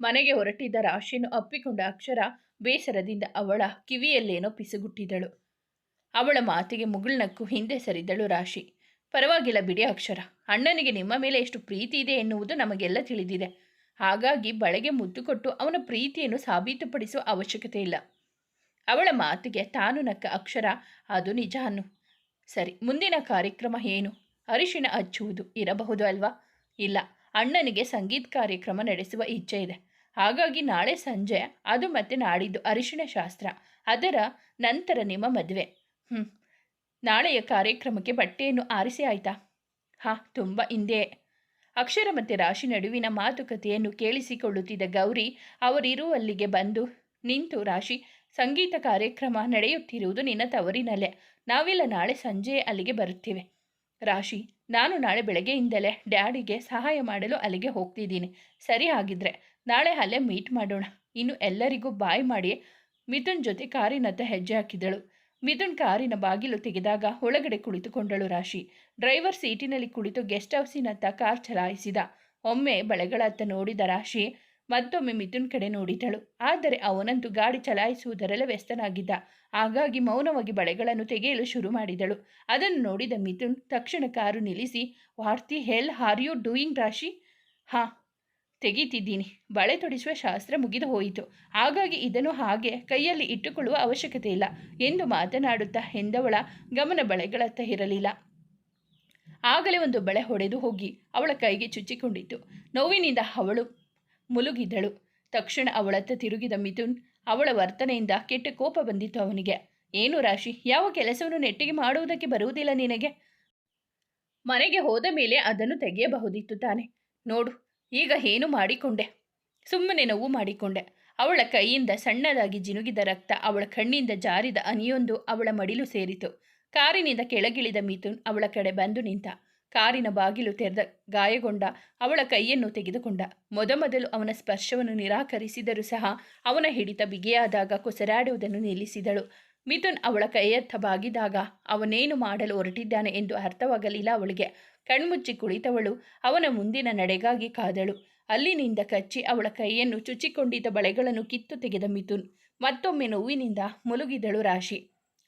ಮನೆಗೆ ಹೊರಟಿದ್ದ ರಾಶಿಯನ್ನು ಅಪ್ಪಿಕೊಂಡ ಅಕ್ಷರ ಬೇಸರದಿಂದ ಅವಳ ಕಿವಿಯಲ್ಲೇನೋ ಪಿಸುಗುಟ್ಟಿದಳು. ಅವಳ ಮಾತಿಗೆ ಮುಗುಳ್ನಕ್ಕು ಹಿಂದೆ ಸರಿದಳು ರಾಶಿ. ಪರವಾಗಿಲ್ಲ ಬಿಡಿ ಅಕ್ಷರ. ಅಣ್ಣನಿಗೆ ನಿಮ್ಮ ಮೇಲೆ ಎಷ್ಟು ಪ್ರೀತಿ ಇದೆ ಎನ್ನುವುದು ನಮಗೆಲ್ಲ ತಿಳಿದಿದೆ. ಹಾಗಾಗಿ ಬಳಗೆ ಮುದ್ದು ಕೊಟ್ಟು ಅವನ ಪ್ರೀತಿಯನ್ನು ಸಾಬೀತುಪಡಿಸುವ ಅವಶ್ಯಕತೆ ಇಲ್ಲ. ಅವಳ ಮಾತಿಗೆ ತಾನು ನಕ್ಕ ಅಕ್ಷರ, ಅದು ನಿಜ ಅನ್ನು. ಸರಿ, ಮುಂದಿನ ಕಾರ್ಯಕ್ರಮ ಏನು? ಅರಿಶಿಣ ಹಚ್ಚುವುದು ಇರಬಹುದು ಅಲ್ವಾ? ಇಲ್ಲ. ಅಣ್ಣನಿಗೆ ಸಂಗೀತ ಕಾರ್ಯಕ್ರಮ ನಡೆಸುವ ಇಚ್ಛೆ ಇದೆ. ಹಾಗಾಗಿ ನಾಳೆ ಸಂಜೆ ಅದು ಮತ್ತೆ ನಾಡಿದ್ದು ಅರಿಶಿಣ ಶಾಸ್ತ್ರ. ಅದರ ನಂತರ ನಿಮ್ಮ ಮದುವೆ. ಹ್ಞೂ ನಾಳೆಯ ಕಾರ್ಯಕ್ರಮಕ್ಕೆ ಬಟ್ಟೆಯನ್ನು ಆರಿಸಿ ಆಯ್ತಾ? ಹಾಂ, ತುಂಬ ಹಿಂದೆ. ಅಕ್ಷರ ಮತ್ತು ರಾಶಿ ನಡುವಿನ ಮಾತುಕತೆಯನ್ನು ಕೇಳಿಸಿಕೊಳ್ಳುತ್ತಿದ್ದ ಗೌರಿ ಅವರಿರುವಲ್ಲಿಗೆ ಬಂದು, ನಿಂತು ರಾಶಿ, ಸಂಗೀತ ಕಾರ್ಯಕ್ರಮ ನಡೆಯುತ್ತಿರುವುದು ನಿನ್ನ ತವರಿನಲ್ಲೇ. ನಾವೆಲ್ಲ ನಾಳೆ ಸಂಜೆ ಅಲ್ಲಿಗೆ ಬರುತ್ತೇವೆ. ರಾಶಿ, ನಾನು ನಾಳೆ ಬೆಳಗ್ಗೆಯಿಂದಲೇ ಡ್ಯಾಡಿಗೆ ಸಹಾಯ ಮಾಡಲು ಅಲ್ಲಿಗೆ ಹೋಗ್ತಿದ್ದೀನಿ. ಸರಿ ಹಾಗಿದ್ರೆ ನಾಳೆ ಅಲ್ಲೇ ಮೀಟ್ ಮಾಡೋಣ. ಇನ್ನು ಎಲ್ಲರಿಗೂ ಬಾಯ್ ಮಾಡಿ ಮಿಥುನ್ ಜೊತೆ ಕಾರಿನತ್ತ ಹೆಜ್ಜೆ ಹಾಕಿದಳು ಮಿಥುನ್ ಕಾರಿನ ಬಾಗಿಲು ತೆಗೆದಾಗ ಒಳಗಡೆ ಕುಳಿತುಕೊಂಡಳು ರಾಶಿ. ಡ್ರೈವರ್ ಸೀಟಿನಲ್ಲಿ ಕುಳಿತು ಗೆಸ್ಟ್ ಹೌಸಿನತ್ತ ಕಾರ್ ಚಲಾಯಿಸಿದ. ಒಮ್ಮೆ ಬಳೆಗಳತ್ತ ನೋಡಿದ ರಾಶಿ ಮತ್ತೊಮ್ಮೆ ಮಿಥುನ್ ಕಡೆ ನೋಡಿದಳು. ಆದರೆ ಅವನಂತೂ ಗಾಡಿ ಚಲಾಯಿಸುವುದರಲ್ಲೇ ವ್ಯಸ್ತನಾಗಿದ್ದ. ಹಾಗಾಗಿ ಮೌನವಾಗಿ ಬಳೆಗಳನ್ನು ತೆಗೆಯಲು ಶುರು ಮಾಡಿದಳು. ಅದನ್ನು ನೋಡಿದ ಮಿಥುನ್ ತಕ್ಷಣ ಕಾರು ನಿಲ್ಲಿಸಿ, what the hell are you doing Rashi? ಹಾಂ ತೆಗೀತಿದ್ದೀನಿ. ಬಳೆ ತೊಡಿಸುವ ಶಾಸ್ತ್ರ ಮುಗಿದು ಹೋಯಿತು. ಹಾಗಾಗಿ ಇದನ್ನು ಹಾಗೆ ಕೈಯಲ್ಲಿ ಇಟ್ಟುಕೊಳ್ಳುವ ಅವಶ್ಯಕತೆ ಇಲ್ಲ. ಎಂದು ಮಾತನಾಡುತ್ತಾ ಎಂದವಳ ಗಮನ ಬಳೆಗಳತ್ತ ಇರಲಿಲ್ಲ. ಆಗಲೇ ಒಂದು ಬಳೆ ಹೊಡೆದು ಹೋಗಿ ಅವಳ ಕೈಗೆ ಚುಚ್ಚಿಕೊಂಡಿತು ನೋವಿನಿಂದ ಅವಳು ಮುಲುಗಿದಳು. ತಕ್ಷಣ ಅವಳತ್ತ ತಿರುಗಿದ ಮಿಥುನ್ ಅವಳ ವರ್ತನೆಯಿಂದ ಕೆಟ್ಟ ಕೋಪ ಬಂದಿತ್ತು ಅವನಿಗೆ. ಏನು ರಾಶಿ, ಯಾವ ಕೆಲಸವನ್ನು ನೆಟ್ಟಿಗೆ ಮಾಡುವುದಕ್ಕೆ ಬರುವುದಿಲ್ಲ ನಿನಗೆ? ಮನೆಗೆ ಹೋದ ಮೇಲೆ ಅದನ್ನು ತೆಗೆಯಬಹುದಿತ್ತು ತಾನೆ. ನೋಡು ಈಗ ಏನು ಮಾಡಿಕೊಂಡೆ? ಸುಮ್ಮನೆ ನೋವು ಮಾಡಿಕೊಂಡೆ. ಅವಳ ಕೈಯಿಂದ ಸಣ್ಣದಾಗಿ ಜಿನುಗಿದ ರಕ್ತ ಅವಳ ಕಣ್ಣಿಂದ ಜಾರಿದ ಅನಿಯೊಂದು ಅವಳ ಮಡಿಲು ಸೇರಿತು. ಕಾರಿನಿಂದ ಕೆಳಗಿಳಿದ ಮಿಥುನ್ ಅವಳ ಕಡೆ ಬಂದು ನಿಂತ. ಕಾರಿನ ಬಾಗಿಲು ತೆರೆದ ಗಾಯಗೊಂಡ ಅವಳ ಕೈಯನ್ನು ತೆಗೆದುಕೊಂಡ. ಮೊದಮೊದಲು ಅವನ ಸ್ಪರ್ಶವನ್ನು ನಿರಾಕರಿಸಿದರೂ ಸಹ ಅವನ ಹಿಡಿತ ಬಿಗಿಯಾದಾಗ ಕೊಸರಾಡುವುದನ್ನು ನಿಲ್ಲಿಸಿದಳು. ಮಿಥುನ್ ಅವಳ ಕೈಯತ್ತ ಬಾಗಿದಾಗ ಅವನೇನು ಮಾಡಲು ಹೊರಟಿದ್ದಾನೆ ಎಂದು ಅರ್ಥವಾಗಲಿಲ್ಲ ಅವಳಿಗೆ. ಕಣ್ಮುಚ್ಚಿ ಕುಳಿತವಳು ಅವನ ಮುಂದಿನ ನಡೆಗಾಗಿ ಕಾದಳು. ಅಲ್ಲಿನಿಂದ ಕಚ್ಚಿ ಅವಳ ಕೈಯನ್ನು ಚುಚ್ಚಿಕೊಂಡಿದ್ದ ಬಳೆಗಳನ್ನು ಕಿತ್ತು ತೆಗೆದ ಮಿಥುನ್. ಮತ್ತೊಮ್ಮೆ ನೋವಿನಿಂದ ಮುಲುಗಿದಳು ರಾಶಿ.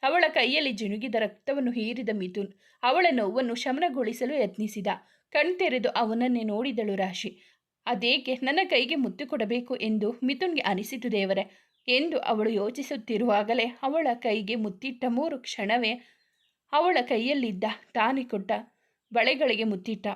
ಅವಳ ಕೈಯಲ್ಲಿ ಜಿನುಗಿದ ರಕ್ತವನ್ನು ಹೀರಿದ ಮಿಥುನ್ ಅವಳ ನೋವನ್ನು ಶಮನಗೊಳಿಸಲು ಯತ್ನಿಸಿದ. ಕಣ್ತೆರೆದು ಅವನನ್ನೇ ನೋಡಿದಳು ರಾಶಿ. ಅದೇಕೆ ನನ್ನ ಕೈಗೆ ಮುತ್ತು ಕೊಡಬೇಕು ಎಂದು ಮಿಥುನ್ಗೆ ಅನಿಸಿತು ದೇವರೇ. ಎಂದು ಅವಳು ಯೋಚಿಸುತ್ತಿರುವಾಗಲೇ ಅವಳ ಕೈಗೆ ಮುತ್ತಿಟ್ಟ ಮೂರು ಕ್ಷಣವೇ ಅವಳ ಕೈಯಲ್ಲಿದ್ದ ತಾನಿ ಕೊಟ್ಟ ಬಳೆಗಳಿಗೆ ಮುತ್ತಿಟ್ಟ.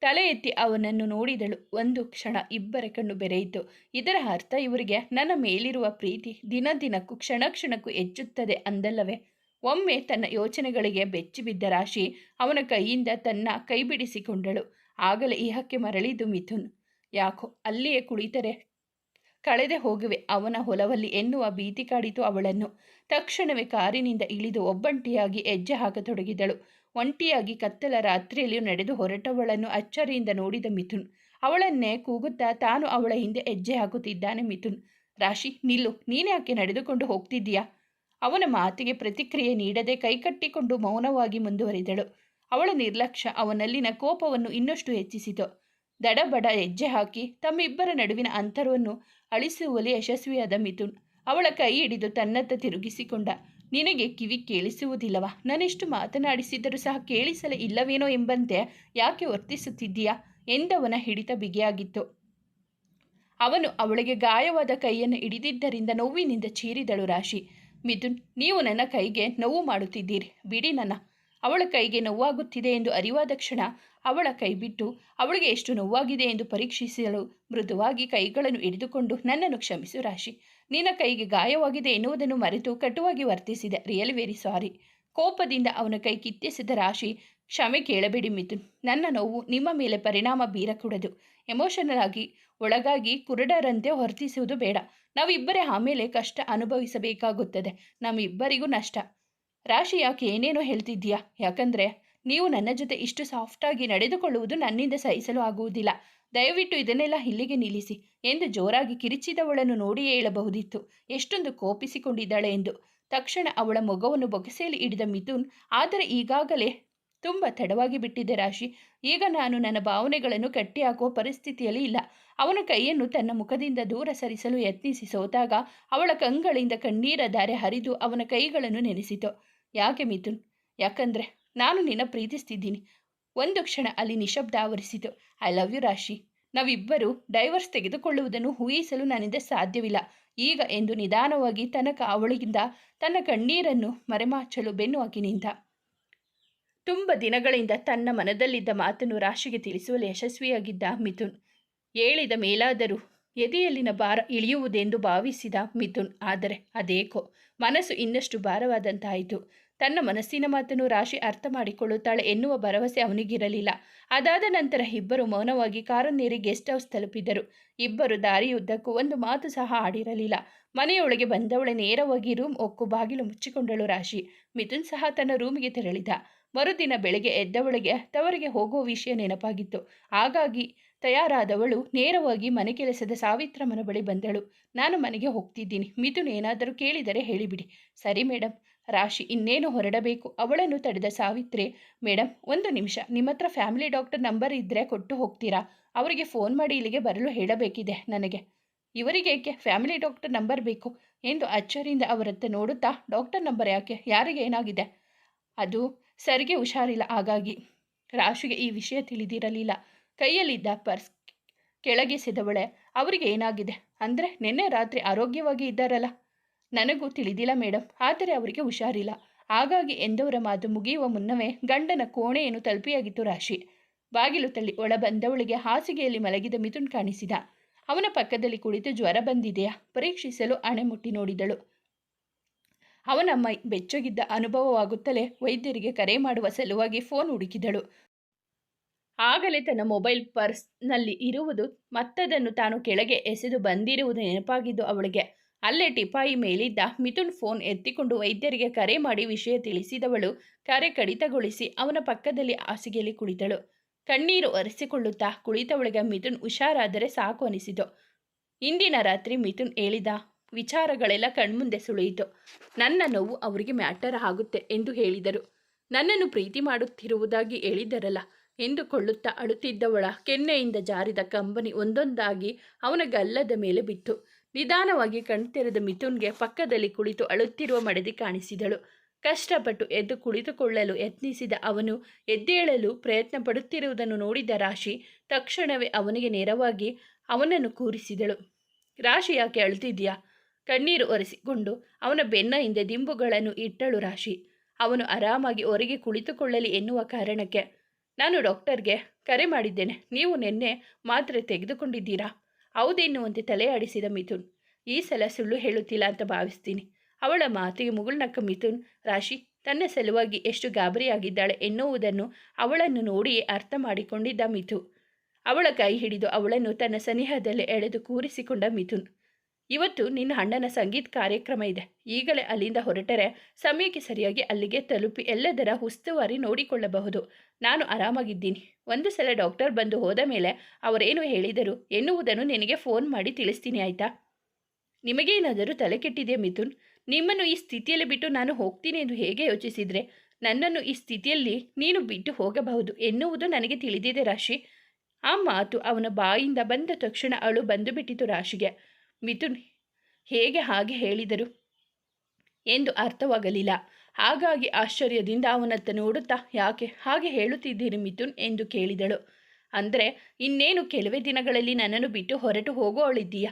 ತಲೆ ಎತ್ತಿ ಅವನನ್ನು ನೋಡಿದಳು. ಒಂದು ಕ್ಷಣ ಇಬ್ಬರ ಕಣ್ಣು ಬೆರೆಯಿತು. ಇದರ ಅರ್ಥ ಇವರಿಗೆ, ನನ್ನ ಮೇಲಿರುವ ಪ್ರೀತಿ ದಿನ ದಿನಕ್ಕೂ ಕ್ಷಣ ಕ್ಷಣಕ್ಕೂ ಹೆಚ್ಚುತ್ತದೆ ಅಂದಲ್ಲವೇ? ಒಮ್ಮೆ ತನ್ನ ಯೋಚನೆಗಳಿಗೆ ಬೆಚ್ಚಿಬಿದ್ದ ರಾಶಿ ಅವನ ಕೈಯಿಂದ ತನ್ನ ಕೈ ಬಿಡಿಸಿಕೊಂಡಳು. ಆಗಲೇ ಇಹಕ್ಕೆ ಮರಳಿದ್ದು ಮಿಥುನ್. ಯಾಕೋ ಅಲ್ಲಿಯೇ ಕುಳಿತರೆ ಕಳೆದೆ ಹೋಗುವೆ. ಅವನ ಹೊಲವಲ್ಲಿ ಎನ್ನುವ ಭೀತಿ ಕಾಡಿತು ಅವಳನ್ನು. ತಕ್ಷಣವೇ ಕಾರಿನಿಂದ ಇಳಿದು ಒಬ್ಬಂಟಿಯಾಗಿ ಹೆಜ್ಜೆ ಹಾಕತೊಡಗಿದಳು. ಒಂಟಿಯಾಗಿ ಕತ್ತಲ ರಾತ್ರಿಯಲ್ಲಿಯೂ ನಡೆದು ಹೊರಟವಳನ್ನು ಅಚ್ಚರಿಯಿಂದ ನೋಡಿದ ಮಿಥುನ್. ಅವಳನ್ನೇ ಕೂಗುತ್ತಾ ತಾನು ಅವಳ ಹಿಂದೆ ಹೆಜ್ಜೆ ಹಾಕುತ್ತಿದ್ದಾನೆ ಮಿಥುನ್. ರಾಶಿ, ನಿಲ್ಲು. ನೀನ್ಯಾಕೆ ನಡೆದುಕೊಂಡು ಹೋಗ್ತಿದ್ದೀಯಾ? ಅವನ ಮಾತಿಗೆ ಪ್ರತಿಕ್ರಿಯೆ ನೀಡದೆ ಕೈಕಟ್ಟಿಕೊಂಡು ಮೌನವಾಗಿ ಮುಂದುವರಿದಳು. ಅವಳ ನಿರ್ಲಕ್ಷ್ಯ ಅವನಲ್ಲಿನ ಕೋಪವನ್ನು ಇನ್ನಷ್ಟು ಹೆಚ್ಚಿಸಿತು. ದಡಬಡ ಹೆಜ್ಜೆ ಹಾಕಿ ತಮ್ಮಿಬ್ಬರ ನಡುವಿನ ಅಂತರವನ್ನು ಅಳಿಸುವಲ್ಲಿ ಯಶಸ್ವಿಯಾದ ಮಿಥುನ್. ಅವಳ ಕೈ ಹಿಡಿದು ತನ್ನತ್ತ ತಿರುಗಿಸಿಕೊಂಡ. ನಿನಗೆ ಕಿವಿ ಕೇಳಿಸುವುದಿಲ್ಲವಾ? ನಾನೆಷ್ಟು ಮಾತನಾಡಿಸಿದರೂ ಸಹ ಕೇಳಿಸಲೇ ಇಲ್ಲವೇನೋ ಎಂಬಂತೆ ಯಾಕೆ ವರ್ತಿಸುತ್ತಿದ್ದೀಯಾ? ಎಂದವನ ಹಿಡಿತ ಬಿಗಿಯಾಗಿತ್ತು. ಅವನು ಅವಳಿಗೆ ಗಾಯವಾದ ಕೈಯನ್ನು ಹಿಡಿದಿದ್ದರಿಂದ ನೋವಿನಿಂದ ಚೀರಿದಳು ರಾಶಿ. ಮಿಥುನ್, ನೀವು ನನ್ನ ಕೈಗೆ ನೋವು ಮಾಡುತ್ತಿದ್ದೀರಿ. ಬಿಡಿ ನನ್ನ ಅವಳ ಕೈಗೆ ನೋವಾಗುತ್ತಿದೆ ಎಂದು ಅರಿವಾದ ಕ್ಷಣ ಅವಳ ಕೈಬಿಟ್ಟು, ಅವಳಿಗೆ ಎಷ್ಟು ನೋವಾಗಿದೆ ಎಂದು ಪರೀಕ್ಷಿಸಲು ಮೃದುವಾಗಿ ಕೈಗಳನ್ನು ಹಿಡಿದುಕೊಂಡು ನನ್ನನ್ನು ಕ್ಷಮಿಸು ರಾಶಿ. ನಿನ್ನ ಕೈಗೆ ಗಾಯವಾಗಿದೆ ಎನ್ನುವುದನ್ನು ಮರೆತು ಕಟುವಾಗಿ ವರ್ತಿಸಿದೆ ರಿಯಲ್ ವೆರಿ ಸಾರಿ. ಕೋಪದಿಂದ ಅವನ ಕೈ ಕಿತ್ತಿಸಿದ ರಾಶಿ, ಕ್ಷಮೆ ಕೇಳಬೇಡಿ ಮಿಥುನ್. ನನ್ನ ನೋವು ನಿಮ್ಮ ಮೇಲೆ ಪರಿಣಾಮ ಬೀರಕೂಡದು. ಎಮೋಷನಲ್ ಆಗಿ, ಒಳಗಾಗಿ ಕುರುಡರಂತೆ ವರ್ತಿಸುವುದು ಬೇಡ. ನಾವಿಬ್ಬರೇ ಆಮೇಲೆ ಕಷ್ಟ ಅನುಭವಿಸಬೇಕಾಗುತ್ತದೆ. ನಮ್ಮಿಬ್ಬರಿಗೂ ನಷ್ಟ. ರಾಶಿ ಯಾಕೆ ಏನೇನೋ ಹೇಳ್ತಿದ್ದೀಯಾ? ಯಾಕಂದರೆ ನೀವು ನನ್ನ ಜೊತೆ ಇಷ್ಟು ಸಾಫ್ಟಾಗಿ ನಡೆದುಕೊಳ್ಳುವುದು ನನ್ನಿಂದ ಸಹಿಸಲು ಆಗುವುದಿಲ್ಲ. ದಯವಿಟ್ಟು ಇದನ್ನೆಲ್ಲ ಇಲ್ಲಿಗೆ ನಿಲ್ಲಿಸಿ ಎಂದು ಜೋರಾಗಿ ಕಿರಿಚಿದವಳನ್ನು ನೋಡಿಯೇ ಹೇಳಬಹುದಿತ್ತು. ಎಷ್ಟೊಂದು ಕೋಪಿಸಿಕೊಂಡಿದ್ದಾಳೆ ಎಂದು. ತಕ್ಷಣ ಅವಳ ಮೊಗವನ್ನು ಬೊಗಸೆಯಲ್ಲಿ ಹಿಡಿದ ಮಿಥುನ್, ಆದರೆ ಈಗಾಗಲೇ ತುಂಬ ತಡವಾಗಿ ಬಿಟ್ಟಿದ್ದೆ ರಾಶಿ. ಈಗ ನಾನು ನನ್ನ ಭಾವನೆಗಳನ್ನು ಕಟ್ಟಿಹಾಕುವ ಪರಿಸ್ಥಿತಿಯಲ್ಲಿ ಇಲ್ಲ. ಅವನ ಕೈಯನ್ನು ತನ್ನ ಮುಖದಿಂದ ದೂರ ಸರಿಸಲು ಯತ್ನಿಸಿ ಸೋತಾಗ ಅವಳ ಕಂಗಳಿಂದ ಕಣ್ಣೀರ ಧಾರೆ ಹರಿದು ಅವನ ಕೈಗಳನ್ನು ನೆನೆಸಿತು. ಯಾಕೆ ಮಿಥುನ್? ಯಾಕಂದ್ರೆ ನಾನು ನಿನ್ನ ಪ್ರೀತಿಸ್ತಿದ್ದೀನಿ. ಒಂದು ಕ್ಷಣ ಅಲ್ಲಿ ನಿಶಬ್ದ ಆವರಿಸಿತು. I love you Rashi. ನಾವಿಬ್ಬರು ಡೈವರ್ಸ್ ತೆಗೆದುಕೊಳ್ಳುವುದನ್ನು ಊಹಿಸಲು ನನ್ನಿಂದ ಸಾಧ್ಯವಿಲ್ಲ. ಈಗ ಎಂದು ನಿಧಾನವಾಗಿ ತನಕ ಅವಳಿಗಿಂದ ತನ್ನ ಕಣ್ಣೀರನ್ನು ಮರೆಮಾಚಲು ಬೆನ್ನು ಹಾಕಿ ತುಂಬ ದಿನಗಳಿಂದ ತನ್ನ ಮನದಲ್ಲಿದ್ದ ಮಾತನ್ನು ರಾಶಿಗೆ ತಿಳಿಸುವಲ್ಲಿ ಯಶಸ್ವಿಯಾಗಿದ್ದ ಮಿಥುನ್. ಹೇಳಿದ ಮೇಲಾದರೂ ಎದೆಯಲ್ಲಿನ ಭಾರ ಇಳಿಯುವುದೆಂದು ಭಾವಿಸಿದ ಮಿಥುನ್. ಆದರೆ ಅದೇಕೋ, ಮನಸ್ಸು ಇನ್ನಷ್ಟು ಭಾರವಾದಂತಾಯಿತು. ತನ್ನ ಮನಸ್ಸಿನ ಮಾತನ್ನು ರಾಶಿ ಅರ್ಥ ಮಾಡಿಕೊಳ್ಳುತ್ತಾಳೆ ಎನ್ನುವ ಭರವಸೆ ಅವನಿಗಿರಲಿಲ್ಲ. ಅದಾದ ನಂತರ ಇಬ್ಬರು ಮೌನವಾಗಿ ಕಾರನ್ನೇರಿ ಗೆಸ್ಟ್ ಹೌಸ್ ತಲುಪಿದರು. ಇಬ್ಬರು ದಾರಿಯುದ್ದಕ್ಕೂ ಒಂದು ಮಾತು ಸಹ ಆಡಿರಲಿಲ್ಲ. ಮನೆಯೊಳಗೆ ಬಂದವಳೆ ನೇರವಾಗಿ ರೂಮ್ ಒಕ್ಕು ಬಾಗಿಲು ಮುಚ್ಚಿಕೊಂಡಳು ರಾಶಿ. ಮಿಥುನ್ ಸಹ ತನ್ನ ರೂಮಿಗೆ ತೆರಳಿದ. ಮರುದಿನ ಬೆಳಗ್ಗೆ ಎದ್ದವಳಿಗೆ ತವರಿಗೆ ಹೋಗುವ ವಿಷಯ ನೆನಪಾಗಿತ್ತು. ಹಾಗಾಗಿ ತಯಾರಾದವಳು ನೇರವಾಗಿ ಮನೆ ಕೆಲಸದ ಸಾವಿತ್ರಮ್ಮನ ಬಳಿ ಬಂದಳು. ನಾನು ಮನೆಗೆ ಹೋಗ್ತಿದ್ದೀನಿ. ಮಿಥುನ್ ಏನಾದರೂ ಕೇಳಿದರೆ ಹೇಳಿಬಿಡಿ. ಸರಿ ಮೇಡಮ್ ರಾಶಿ ಇನ್ನೇನು ಹೊರಡಬೇಕು ಅವಳನ್ನು ತಡೆದ ಸಾವಿತ್ರಿ ಮೇಡಮ್ ಒಂದು ನಿಮಿಷ. ನಿಮ್ಮ ಹತ್ರ ಫ್ಯಾಮಿಲಿ ಡಾಕ್ಟರ್ ನಂಬರ್ ಇದ್ದರೆ ಕೊಟ್ಟು ಹೋಗ್ತೀರಾ? ಅವರಿಗೆ ಫೋನ್ ಮಾಡಿ ಇಲ್ಲಿಗೆ ಬರಲು ಹೇಳಬೇಕಿದೆ ನನಗೆ. ಇವರಿಗೆ ಏಕೆ? ಫ್ಯಾಮಿಲಿ ಡಾಕ್ಟರ್ ನಂಬರ್ ಬೇಕು? ಎಂದು ಅಚ್ಚರಿಯಿಂದ ಅವರತ್ತ ನೋಡುತ್ತಾ, ಡಾಕ್ಟರ್ ನಂಬರ್ ಯಾಕೆ? ಯಾರಿಗೆ ಏನಾಗಿದೆ? ಅದು ಸರಿಗೆ ಹುಷಾರಿಲ್ಲ, ಹಾಗಾಗಿ. ರಾಶಿಗೆ ಈ ವಿಷಯ ತಿಳಿದಿರಲಿಲ್ಲ. ಕೈಯಲ್ಲಿದ್ದ ಪರ್ಸ್ ಕೆಳಗೆ ಸಿದವಳೆ. ಅವರಿಗೆ ಏನಾಗಿದೆ? ಅಂದರೆ ನಿನ್ನೆ ರಾತ್ರಿ ಆರೋಗ್ಯವಾಗಿ ಇದ್ದಾರಲ್ಲ. ನನಗೂ ತಿಳಿದಿಲ್ಲ ಮೇಡಮ್ ಆದರೆ ಅವರಿಗೆ ಹುಷಾರಿಲ್ಲ. ಹಾಗಾಗಿ ಎಂದವರ ಮಾತು ಮುಗಿಯುವ ಮುನ್ನವೇ ಗಂಡನ ಕೋಣೆಯನ್ನು ತಲುಪಿಯಾಗಿತ್ತು ರಾಶಿ. ಬಾಗಿಲು ತಳ್ಳಿ ಒಳ ಬಂದವಳಿಗೆ ಹಾಸಿಗೆಯಲ್ಲಿ ಮಲಗಿದ ಮಿಥುನ್ ಕಾಣಿಸಿದ. ಅವನ ಪಕ್ಕದಲ್ಲಿ ಕುಳಿತು ಜ್ವರ ಬಂದಿದೆಯಾ? ಪರೀಕ್ಷಿಸಲು ಅಣೆ ಮುಟ್ಟಿ ನೋಡಿದಳು. ಅವನ ಮೈ ಬೆಚ್ಚಗಿದ್ದ ಅನುಭವವಾಗುತ್ತಲೇ ವೈದ್ಯರಿಗೆ ಕರೆ ಮಾಡುವ ಸಲುವಾಗಿ ಫೋನ್ ಹುಡುಕಿದಳು. ಆಗಲೇ ತನ್ನ ಮೊಬೈಲ್ ಪರ್ಸ್ನಲ್ಲಿ ಇರುವುದು ಮತ್ತದನ್ನು ತಾನು ಕೆಳಗೆ ಎಸೆದು ಬಂದಿರುವುದು ನೆನಪಾಗಿದ್ದು ಅವಳಿಗೆ ಅಲ್ಲೇ ಟಿಪಾಯಿ ಮೇಲಿದ್ದ ಮಿಥುನ್ ಫೋನ್ ಎತ್ತಿಕೊಂಡು ವೈದ್ಯರಿಗೆ ಕರೆ ಮಾಡಿ ವಿಷಯ ತಿಳಿಸಿದವಳು ಕರೆ ಕಡಿತಗೊಳಿಸಿ ಅವನ ಪಕ್ಕದಲ್ಲಿ ಹಾಸಿಗೆಯಲ್ಲಿ ಕುಳಿತಳು. ಕಣ್ಣೀರು ಒರೆಸಿಕೊಳ್ಳುತ್ತಾ ಕುಳಿತವಳಿಗೆ ಮಿಥುನ್ ಹುಷಾರಾದರೆ ಸಾಕು ಅನಿಸಿತು. ಇಂದಿನ ರಾತ್ರಿ ಮಿಥುನ್ ಹೇಳಿದ ವಿಚಾರಗಳೆಲ್ಲ ಕಣ್ಮುಂದೆ ಸುಳಿಯಿತು. ನನ್ನ ನೋವು ಅವರಿಗೆ ಮ್ಯಾಟರ್ ಆಗುತ್ತೆ ಎಂದು ಹೇಳಿದರು. ನನ್ನನ್ನು ಪ್ರೀತಿ ಮಾಡುತ್ತಿರುವುದಾಗಿ ಹೇಳಿದರಲ್ಲ ಎಂದುಕೊಳ್ಳುತ್ತಾ ಅಳುತ್ತಿದ್ದವಳ ಕೆನ್ನೆಯಿಂದ ಜಾರಿದ ಕಂಬನಿ ಒಂದೊಂದಾಗಿ ಅವನ ಗಲ್ಲದ ಮೇಲೆ ಬಿತ್ತು. ನಿಧಾನವಾಗಿ ಕಣ್ತೆರೆದ ಮಿಥುನ್ಗೆ ಪಕ್ಕದಲ್ಲಿ ಕುಳಿತು ಅಳುತ್ತಿರುವ ಮಡದಿ ಕಾಣಿಸಿದಳು. ಕಷ್ಟಪಟ್ಟು ಎದ್ದು ಕುಳಿತುಕೊಳ್ಳಲು ಯತ್ನಿಸಿದ ಅವನು ಎದ್ದೇಳಲು ಪ್ರಯತ್ನ ಪಡುತ್ತಿರುವುದನ್ನು ನೋಡಿದ ರಾಶಿ ತಕ್ಷಣವೇ ಅವನಿಗೆ ನೇರವಾಗಿ ಅವನನ್ನು ಕೂರಿಸಿದಳು. ರಾಶಿ ಯಾಕೆ ಅಳುತ್ತಿದ್ಯಾ ಕಣ್ಣೀರು ಒರೆಸಿಕೊಂಡು ಅವನ ಬೆನ್ನ ಹಿಂದೆ ದಿಂಬುಗಳನ್ನು ಇಟ್ಟಳು ರಾಶಿ. ಅವನು ಆರಾಮಾಗಿ ಹೊರಗೆ ಕುಳಿತುಕೊಳ್ಳಲಿ ಎನ್ನುವ ಕಾರಣಕ್ಕೆ. ನಾನು ಡಾಕ್ಟರ್ಗೆ ಕರೆ ಮಾಡಿದ್ದೇನೆ. ನೀವು ನಿನ್ನೆ ಮಾತ್ರೆ ತೆಗೆದುಕೊಂಡಿದ್ದೀರಾ? ಹೌದೆನ್ನುವಂತೆ ತಲೆ ಆಡಿಸಿದ ಮಿಥುನ್. ಈ ಸಲ ಸುಳ್ಳು ಹೇಳುತ್ತಿಲ್ಲ ಅಂತ ಭಾವಿಸ್ತೀನಿ. ಅವಳ ಮಾತಿಗೆ ಮುಗುಳ್ನಕ್ಕ ಮಿಥುನ್, ರಾಶಿ, ತನ್ನ ಸಲುವಾಗಿ ಎಷ್ಟು ಗಾಬರಿಯಾಗಿದ್ದಾಳೆ ಎನ್ನುವುದನ್ನು ಅವಳನ್ನು ನೋಡಿಯೇ ಅರ್ಥ ಮಾಡಿಕೊಂಡಿದ್ದ ಮಿಥು. ಅವಳ ಕೈ ಹಿಡಿದು ಅವಳನ್ನು ತನ್ನ ಸನಿಹದಲ್ಲಿ ಎಳೆದು ಕೂರಿಸಿಕೊಂಡ ಮಿಥುನ್. ಇವತ್ತು ನಿನ್ನ ಅಣ್ಣನ ಸಂಗೀತ ಕಾರ್ಯಕ್ರಮ ಇದೆ. ಈಗಲೇ ಅಲ್ಲಿಂದ ಹೊರಟರೆ ಸಮಯಕ್ಕೆ ಸರಿಯಾಗಿ ಅಲ್ಲಿಗೆ ತಲುಪಿ ಎಲ್ಲದರ ಉಸ್ತುವಾರಿ ನೋಡಿಕೊಳ್ಳಬಹುದು. ನಾನು ಆರಾಮಾಗಿದ್ದೀನಿ. ಒಂದು ಸಲ ಡಾಕ್ಟರ್ ಬಂದು ಹೋದ ಮೇಲೆ ಅವರೇನು ಹೇಳಿದರು ಎನ್ನುವುದನ್ನು ನಿನಗೆ ಫೋನ್ ಮಾಡಿ ತಿಳಿಸ್ತೀನಿ ಆಯಿತಾ? ನಿಮಗೇನಾದರೂ ತಲೆ ಕೆಟ್ಟಿದೆ ಮಿಥುನ್? ನಿಮ್ಮನ್ನು ಈ ಸ್ಥಿತಿಯಲ್ಲಿ ಬಿಟ್ಟು ನಾನು ಹೋಗ್ತೀನಿ ಎಂದು ಹೇಗೆ ಯೋಚಿಸಿದರೆ? ನನ್ನನ್ನು ಈ ಸ್ಥಿತಿಯಲ್ಲಿ ನೀನು ಬಿಟ್ಟು ಹೋಗಬಹುದು ಎನ್ನುವುದು ನನಗೆ ತಿಳಿದಿದೆ ರಾಶಿ. ಆ ಮಾತು ಅವನ ಬಾಯಿಂದ ಬಂದ ತಕ್ಷಣ ಅಳು ಬಂದು ಬಿಟ್ಟಿತು ರಾಶಿಗೆ. ಮಿಥುನ್ ಹೇಗೆ ಹಾಗೆ ಹೇಳಿದರು? ಎಂದು ಅರ್ಥವಾಗಲಿಲ್ಲ. ಹಾಗಾಗಿ ಆಶ್ಚರ್ಯದಿಂದ ಅವನತ್ತ ನೋಡುತ್ತಾ, ಯಾಕೆ, ಹಾಗೆ ಹೇಳುತ್ತಿದ್ದೀರಿ ಮಿಥುನ್? ಎಂದು ಕೇಳಿದಳು. ಅಂದರೆ, ಇನ್ನೇನು ಕೆಲವೇ ದಿನಗಳಲ್ಲಿ ನನ್ನನ್ನು ಬಿಟ್ಟು ಹೊರಟು ಹೋಗುವವಳಿದ್ದೀಯಾ?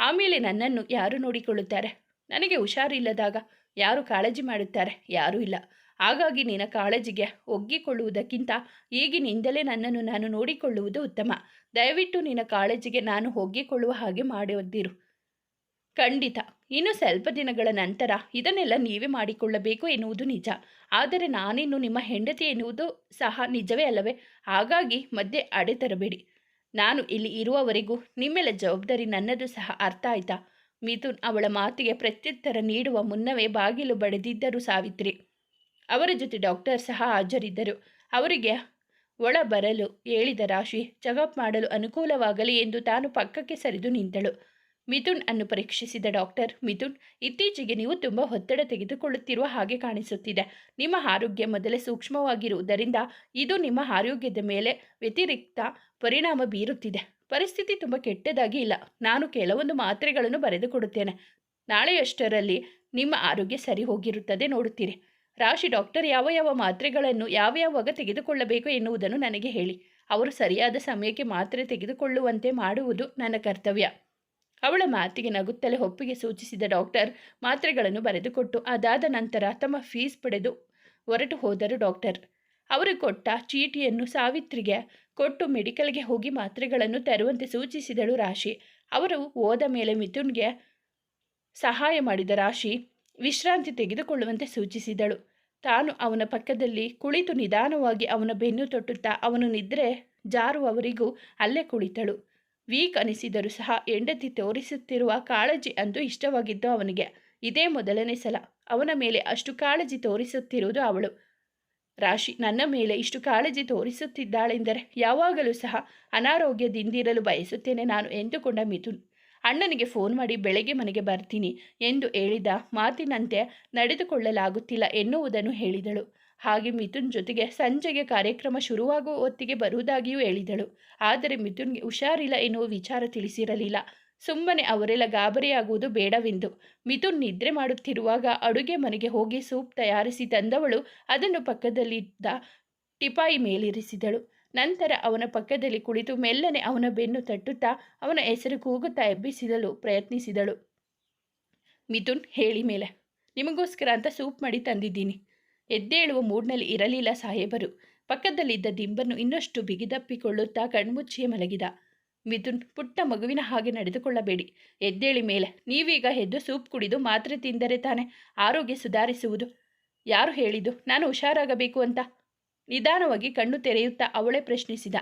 ಆಮೇಲೆ ನನ್ನನ್ನು ಯಾರು ನೋಡಿಕೊಳ್ಳುತ್ತಾರೆ? ನನಗೆ ಹುಷಾರಿಲ್ಲದಾಗ ಯಾರು ಕಾಳಜಿ ಮಾಡುತ್ತಾರೆ? ಯಾರೂ ಇಲ್ಲ. ಹಾಗಾಗಿ ನಿನ್ನ ಕಾಳಜಿಗೆ ಒಗ್ಗಿಕೊಳ್ಳುವುದಕ್ಕಿಂತ ಈಗಿನಿಂದಲೇ ನನ್ನನ್ನು ನಾನು ನೋಡಿಕೊಳ್ಳುವುದು ಉತ್ತಮ. ದಯವಿಟ್ಟು ನಿನ್ನ ಕಾಳಜಿಗೆ ನಾನು ಒಗ್ಗಿಕೊಳ್ಳುವ ಹಾಗೆ ಮಾಡಿದ್ದಿರು. ಖಂಡಿತ. ಇನ್ನು ಸ್ವಲ್ಪ ದಿನಗಳ ನಂತರ ಇದನ್ನೆಲ್ಲ ನೀವೇ ಮಾಡಿಕೊಳ್ಳಬೇಕು ಎನ್ನುವುದು ನಿಜ. ಆದರೆ ನಾನಿನ್ನು ನಿಮ್ಮ ಹೆಂಡತಿ ಎನ್ನುವುದು ಸಹ ನಿಜವೇ ಅಲ್ಲವೇ? ಹಾಗಾಗಿ ಮಧ್ಯೆ ಅಡೆತರಬೇಡಿ ನಾನು ಇಲ್ಲಿ ಇರುವವರೆಗೂ ನಿಮ್ಮೆಲ್ಲ ಜವಾಬ್ದಾರಿ ನನ್ನದು ಸಹ ಅರ್ಥ ಆಯ್ತಾ? ಮಿಥುನ್ ಅವಳ ಮಾತಿಗೆ ಪ್ರತ್ಯುತ್ತರ ನೀಡುವ ಮುನ್ನವೇ ಬಾಗಿಲು ಬಡಿದಿದ್ದರು ಸಾವಿತ್ರಿ. ಅವರ ಜೊತೆ ಡಾಕ್ಟರ್ ಸಹ ಹಾಜರಿದ್ದರು. ಅವರಿಗೆ ಒಳ ಬರಲು ಹೇಳಿದ ರಾಶಿ, ಚೆಕಪ್ ಮಾಡಲು ಅನುಕೂಲವಾಗಲಿ ಎಂದು ತಾನು ಪಕ್ಕಕ್ಕೆ ಸರಿದು ನಿಂತಳು. ಮಿಥುನ್ ಅನ್ನು ಪರೀಕ್ಷಿಸಿದ ಡಾಕ್ಟರ್ ಮಿಥುನ್, ಇತ್ತೀಚೆಗೆ ನೀವು ತುಂಬ ಒತ್ತಡ ತೆಗೆದುಕೊಳ್ಳುತ್ತಿರುವ ಹಾಗೆ ಕಾಣಿಸುತ್ತಿದೆ. ನಿಮ್ಮ ಆರೋಗ್ಯ ಮೊದಲೇ ಸೂಕ್ಷ್ಮವಾಗಿರುವುದರಿಂದ ಇದು ನಿಮ್ಮ ಆರೋಗ್ಯದ ಮೇಲೆ ವ್ಯತಿರಿಕ್ತ ಪರಿಣಾಮ ಬೀರುತ್ತಿದೆ. ಪರಿಸ್ಥಿತಿ ತುಂಬ ಕೆಟ್ಟದಾಗಿ ಇಲ್ಲ. ನಾನು ಕೆಲವೊಂದು ಮಾತ್ರೆಗಳನ್ನು ಬರೆದುಕೊಡುತ್ತೇನೆ. ನಾಳೆಯಷ್ಟರಲ್ಲಿ ನಿಮ್ಮ ಆರೋಗ್ಯ ಸರಿ ಹೋಗಿರುತ್ತದೆ ನೋಡುತ್ತೀರಿ. ರಾಶಿ ಡಾಕ್ಟರ್, ಯಾವ ಯಾವ ಮಾತ್ರೆಗಳನ್ನು ಯಾವ ಯಾವಾಗ ತೆಗೆದುಕೊಳ್ಳಬೇಕು ಎನ್ನುವುದನ್ನು ನನಗೆ ಹೇಳಿ. ಅವರು ಸರಿಯಾದ ಸಮಯಕ್ಕೆ ಮಾತ್ರೆ ತೆಗೆದುಕೊಳ್ಳುವಂತೆ ಮಾಡುವುದು ನನ್ನ ಕರ್ತವ್ಯ. ಅವಳ ಮಾತಿಗೆ ನಗುತ್ತಲೇ ಒಪ್ಪಿಗೆ ಸೂಚಿಸಿದ ಡಾಕ್ಟರ್ ಮಾತ್ರೆಗಳನ್ನು ಬರೆದುಕೊಟ್ಟು, ಅದಾದ ನಂತರ ತಮ್ಮ ಫೀಸ್ ಪಡೆದು ಹೊರಟು ಹೋದರು ಡಾಕ್ಟರ್. ಅವರು ಕೊಟ್ಟ ಚೀಟಿಯನ್ನು ಸಾವಿತ್ರಿಗೆ ಕೊಟ್ಟು ಮೆಡಿಕಲ್ಗೆ ಹೋಗಿ ಮಾತ್ರೆಗಳನ್ನು ತರುವಂತೆ ಸೂಚಿಸಿದಳು ರಾಶಿ. ಅವರು ಹೋದ ಮೇಲೆ ಮಿಥುನ್ಗೆ ಸಹಾಯ ಮಾಡಿದ ರಾಶಿ ವಿಶ್ರಾಂತಿ ತೆಗೆದುಕೊಳ್ಳುವಂತೆ ಸೂಚಿಸಿದಳು. ತಾನು ಅವನ ಪಕ್ಕದಲ್ಲಿ ಕುಳಿತು ನಿಧಾನವಾಗಿ ಅವನ ಬೆನ್ನು ತೊಟ್ಟುತ್ತಾ ಅವನು ನಿದ್ರೆ ಜಾರುವವರಿಗೂ ಅಲ್ಲೇ ಕುಳಿತಳು. ವೀಕ್ ಅನಿಸಿದರೂ ಸಹ ಹೆಂಡತಿ ತೋರಿಸುತ್ತಿರುವ ಕಾಳಜಿ ಅಂದು ಇಷ್ಟವಾಗಿದ್ದು ಅವನಿಗೆ. ಇದೇ ಮೊದಲನೇ ಸಲ. ಅವನ ಮೇಲೆ ಅಷ್ಟು ಕಾಳಜಿ ತೋರಿಸುತ್ತಿರುವುದು ಅವಳು. ರಾಶಿ, ನನ್ನ ಮೇಲೆ ಇಷ್ಟು ಕಾಳಜಿ ತೋರಿಸುತ್ತಿದ್ದಾಳೆಂದರೆ ಯಾವಾಗಲೂ ಸಹ ಅನಾರೋಗ್ಯದಿಂದಿರಲು ಬಯಸುತ್ತೇನೆ ನಾನು ಎಂದುಕೊಂಡ ಮಿಥುನ್. ಅಣ್ಣನಿಗೆ ಫೋನ್ ಮಾಡಿ ಬೆಳಗ್ಗೆ ಮನೆಗೆ ಬರ್ತೀನಿ ಎಂದು ಹೇಳಿದ ಮಾತಿನಂತೆ ನಡೆದುಕೊಳ್ಳಲಾಗುತ್ತಿಲ್ಲ ಎನ್ನುವುದನ್ನು ಹೇಳಿದಳು. ಹಾಗೆ ಮಿಥುನ್ ಜೊತೆಗೆ ಸಂಜೆಗೆ ಕಾರ್ಯಕ್ರಮ ಶುರುವಾಗುವ ಹೊತ್ತಿಗೆ ಬರುವುದಾಗಿಯೂ ಹೇಳಿದಳು. ಆದರೆ ಮಿಥುನ್ಗೆ ಹುಷಾರಿಲ್ಲ ಎನ್ನುವ ವಿಚಾರ ತಿಳಿಸಿರಲಿಲ್ಲ. ಸುಮ್ಮನೆ ಅವರೆಲ್ಲ ಗಾಬರಿಯಾಗುವುದು ಬೇಡವೆಂದು. ಮಿಥುನ್ ನಿದ್ರೆ ಮಾಡುತ್ತಿರುವಾಗ ಅಡುಗೆ ಮನೆಗೆ ಹೋಗಿ ಸೂಪ್ ತಯಾರಿಸಿ ತಂದವಳು ಅದನ್ನು ಪಕ್ಕದಲ್ಲಿದ್ದ ಟಿಪಾಯಿ ಮೇಲಿರಿಸಿದಳು. ನಂತರ ಅವನ ಪಕ್ಕದಲ್ಲಿ ಕುಳಿತು ಮೆಲ್ಲನೆ ಅವನ ಬೆನ್ನು ತಟ್ಟುತ್ತಾ ಅವನ ಹೆಸರು ಕೂಗುತ್ತಾ ಎಬ್ಬಿಸಿದಳು ಪ್ರಯತ್ನಿಸಿದಳು. ಮಿಥುನ್, ಹೇಳಿ ಮೇಲೆ. ನಿಮಗೋಸ್ಕರ ಅಂತ ಸೂಪ್ ಮಾಡಿ ತಂದಿದ್ದೀನಿ. ಎದ್ದೇಳುವ ಮೂಡ್ನಲ್ಲಿ ಇರಲಿಲ್ಲ ಸಾಹೇಬರು. ಪಕ್ಕದಲ್ಲಿದ್ದ ದಿಂಬನ್ನು ಇನ್ನಷ್ಟು ಬಿಗಿದಪ್ಪಿಕೊಳ್ಳುತ್ತಾ ಕಣ್ಮುಚ್ಚಿಯೇ ಮಲಗಿದ. ಮಿಥುನ್, ಪುಟ್ಟ ಮಗುವಿನ ಹಾಗೆ ನಡೆದುಕೊಳ್ಳಬೇಡಿ. ಎದ್ದೇಳಿ ಮೇಲೆ, ನೀವೀಗ ಎದ್ದು ಸೂಪ್ ಕುಡಿದು ಮಾತ್ರೆ ತಿಂದರೆ ತಾನೇ ಆರೋಗ್ಯ ಸುಧಾರಿಸುವುದು. ಯಾರು ಹೇಳಿದ್ದು? ನಾನು ಹುಷಾರಾಗಬೇಕು ಅಂತ. ನಿಧಾನವಾಗಿ ಕಣ್ಣು ತೆರೆಯುತ್ತಾ ಅವಳೇ ಪ್ರಶ್ನಿಸಿದ.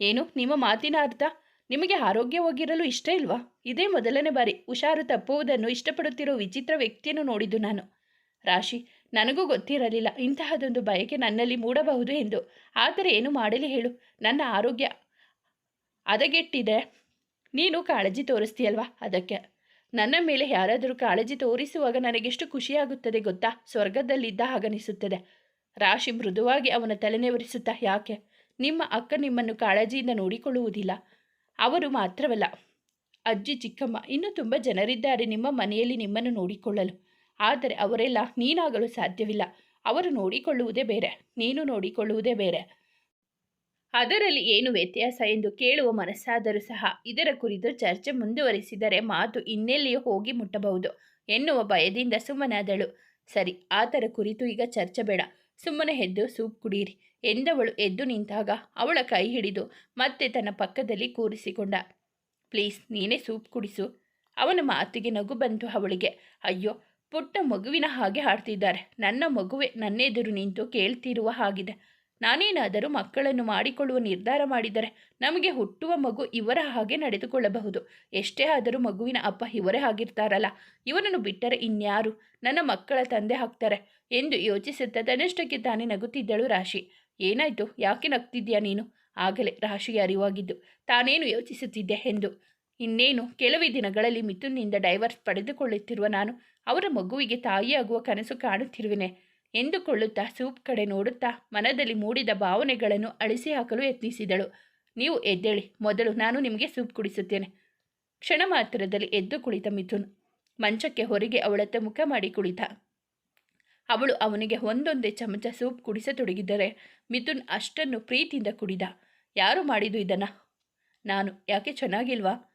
ಏನು, ನಿಮ್ಮ ಮಾತಿನ ಅರ್ಥ? ನಿಮಗೆ ಆರೋಗ್ಯವಾಗಿರಲು ಇಷ್ಟ ಇಲ್ವಾ? ಇದೇ ಮೊದಲನೇ ಬಾರಿ ಹುಷಾರು ತಪ್ಪುವುದನ್ನು ಇಷ್ಟಪಡುತ್ತಿರೋ ವಿಚಿತ್ರ ವ್ಯಕ್ತಿಯನ್ನು ನೋಡಿದ್ದು ನಾನು. ರಾಶಿ ನನಗೂ ಗೊತ್ತಿರಲಿಲ್ಲ. ಇಂತಹದೊಂದು ಬಯಕೆ ನನ್ನಲ್ಲಿ ಮೂಡಬಹುದು ಎಂದು. ಆದರೆ ಏನು ಮಾಡಲಿ ಹೇಳು. ನನ್ನ ಆರೋಗ್ಯ ಹದಗೆಟ್ಟಿದೆ. ನೀನು ಕಾಳಜಿ ತೋರಿಸ್ತೀಯಲ್ವಾ ಅದಕ್ಕೆ? ನನ್ನ ಮೇಲೆ ಯಾರಾದರೂ ಕಾಳಜಿ ತೋರಿಸುವಾಗ ನನಗೆಷ್ಟು ಖುಷಿಯಾಗುತ್ತದೆ ಗೊತ್ತಾ? ಸ್ವರ್ಗದಲ್ಲಿದ್ದ ಹಾಗನಿಸುತ್ತದೆ. ರಾಶಿ ಮೃದುವಾಗಿ ಅವನ ತಲೆನೆವರಿಸುತ್ತಾ ಯಾಕೆ? ನಿಮ್ಮ ಅಕ್ಕ ನಿಮ್ಮನ್ನು ಕಾಳಜಿಯಿಂದ ನೋಡಿಕೊಳ್ಳುವುದಿಲ್ಲ. ಅವರು ಮಾತ್ರವಲ್ಲ. ಅಜ್ಜಿ ಚಿಕ್ಕಮ್ಮ, ಇನ್ನೂ ತುಂಬ ಜನರಿದ್ದಾರೆ. ನಿಮ್ಮ ಮನೆಯಲ್ಲಿ ನಿಮ್ಮನ್ನು ನೋಡಿಕೊಳ್ಳಲು. ಆದರೆ ಅವರೆಲ್ಲ ನೀನಾಗಲು ಸಾಧ್ಯವಿಲ್ಲ. ಅವರು ನೋಡಿಕೊಳ್ಳುವುದೇ ಬೇರೆ, ನೀನು ನೋಡಿಕೊಳ್ಳುವುದೇ ಬೇರೆ. ಅದರಲ್ಲಿ ಏನು ವ್ಯತ್ಯಾಸ ಎಂದು ಕೇಳುವ ಮನಸ್ಸಾದರೂ ಸಹ ಇದರ ಕುರಿತು ಚರ್ಚೆ ಮುಂದುವರಿಸಿದರೆ ಮಾತು ಇನ್ನೆಲ್ಲಿಯೂ ಹೋಗಿ ಮುಟ್ಟಬಹುದು ಎನ್ನುವ ಭಯದಿಂದ ಸುಮ್ಮನಾದಳು. ಸರಿ, ಆತರ ಕುರಿತು ಈಗ ಚರ್ಚೆ ಬೇಡ. ಸುಮ್ಮನೆ ಎದ್ದು ಸೂಪ್ ಕುಡಿಯಿರಿ ಎಂದವಳು ಎದ್ದು ನಿಂತಾಗ ಅವಳ ಕೈ ಹಿಡಿದು ಮತ್ತೆ ತನ್ನ ಪಕ್ಕದಲ್ಲಿ ಕೂರಿಸಿಕೊಂಡ. ಪ್ಲೀಸ್ ನೀನೇ ಸೂಪ್ ಕುಡಿಸು. ಅವನ ಮಾತಿಗೆ ನಗು ಬಂತು ಅವಳಿಗೆ. ಅಯ್ಯೋ ಪುಟ್ಟ ಮಗುವಿನ ಹಾಗೆ ಹಾಡ್ತಿದ್ದಾರೆ ನನ್ನ ಮಗುವೆ ನನ್ನೆದುರು ನಿಂತು ಕೇಳ್ತಿರುವ ಹಾಗಿದೆ. ನಾನೇನಾದರೂ ಮಕ್ಕಳನ್ನು ಮಾಡಿಕೊಳ್ಳುವ ನಿರ್ಧಾರ ಮಾಡಿದರೆ ನಮಗೆ ಹುಟ್ಟುವ ಮಗು ಇವರ ಹಾಗೆ ನಡೆದುಕೊಳ್ಳಬಹುದು. ಎಷ್ಟೇ ಆದರೂ ಮಗುವಿನ ಅಪ್ಪ ಇವರೇ ಆಗಿರ್ತಾರಲ್ಲ. ಇವನನ್ನು ಬಿಟ್ಟರೆ ಇನ್ಯಾರು? ನನ್ನ ಮಕ್ಕಳ ತಂದೆ ಹಾಕ್ತಾರೆ ಎಂದು ಯೋಚಿಸುತ್ತಾ ತನ್ನಷ್ಟಕ್ಕೆ ತಾನೇ ನಗುತ್ತಿದ್ದಳು ರಾಶಿ. ಏನಾಯ್ತು? ಯಾಕೆ ನಗ್ತಿದ್ಯಾ ನೀನು? ಆಗಲೇ ರಾಶಿಗೆ ಅರಿವಾಗಿದ್ದು. ತಾನೇನು ಯೋಚಿಸುತ್ತಿದ್ದೆ ಎಂದು ಇನ್ನೇನು, ಕೆಲವೇ ದಿನಗಳಲ್ಲಿ ಮಿಥುನ್ನಿಂದ ಡೈವರ್ಸ್ ಪಡೆದುಕೊಳ್ಳುತ್ತಿರುವ ನಾನು ಅವರ ಮಗುವಿಗೆ ತಾಯಿಯಾಗುವ ಕನಸು ಕಾಣುತ್ತಿರುವೆನೆ ಎಂದುಕೊಳ್ಳುತ್ತಾ ಸೂಪ್ ಕಡೆ ನೋಡುತ್ತಾ ಮನದಲ್ಲಿ ಮೂಡಿದ ಭಾವನೆಗಳನ್ನು ಅಳಿಸಿ ಹಾಕಲು ಯತ್ನಿಸಿದಳು. ನೀವು ಎದ್ದೇಳಿ, ಮೊದಲು ನಾನು ನಿಮಗೆ ಸೂಪ್ ಕುಡಿಸುತ್ತೇನೆ. ಕ್ಷಣ ಮಾತ್ರದಲ್ಲಿ ಎದ್ದು ಕುಳಿತ ಮಿಥುನ್ ಮಂಚಕ್ಕೆ ಹೊರಗೆ ಅವಳತ್ತ ಮುಖ ಮಾಡಿ ಕುಳಿತ. ಅವಳು ಅವನಿಗೆ ಒಂದೊಂದೇ ಚಮಚ ಸೂಪ್ ಕುಡಿಸತೊಡಗಿದ್ದರೆ ಮಿಥುನ್ ಅಷ್ಟನ್ನು ಪ್ರೀತಿಯಿಂದ ಕುಡಿದ. ಯಾರು ಮಾಡಿದು ಇದನ್ನು? ನಾನು. ಯಾಕೆ ಚೆನ್ನಾಗಿಲ್ವಾ?